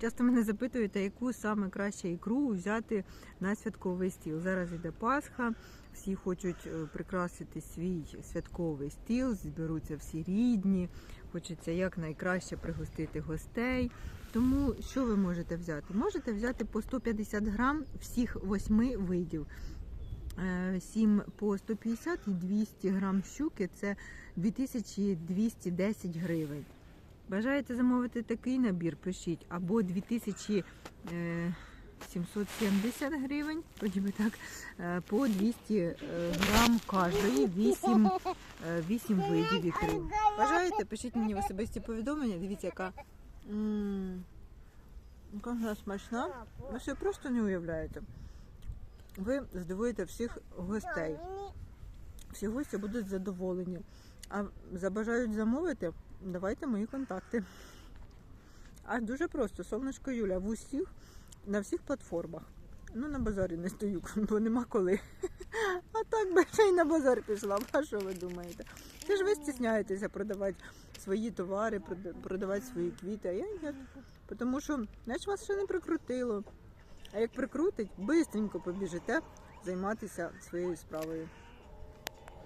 Часто мене запитуєте, яку саме краще ікру взяти на святковий стіл. Зараз іде Пасха, всі хочуть е, прикрасити свій святковий стіл, зберуться всі рідні, хочеться якнайкраще пригостити гостей. Тому що ви можете взяти? Можете взяти по 150 грам всіх восьми видів. 7 по 150 і 200 грам щуки це 2210 гривень. Бажаєте замовити такий набір, пишіть, або 2770 гривень, тоді би так, е, по 200 е, грам кожної, 8, 8 видів ікри. Бажаєте, пишіть мені в особисті повідомлення, дивіться, яка, яка вона смачна. Ви ще просто не уявляєте. Ви здивуєте всіх гостей. Всі гості будуть задоволені. А забажають замовити, давайте мої контакти. А дуже просто, сонечко Юля, в усіх, на всіх платформах. Ну, на базарі не стою, бо нема коли. А так би ще й на базар пішла. А що ви думаєте? Це ж ви стісняєтеся продавати свої товари, продавати свої квіти, а я ні. Тому що, значить, вас ще не прикрутило. А як прикрутить, бистренько побіжите займатися своєю справою.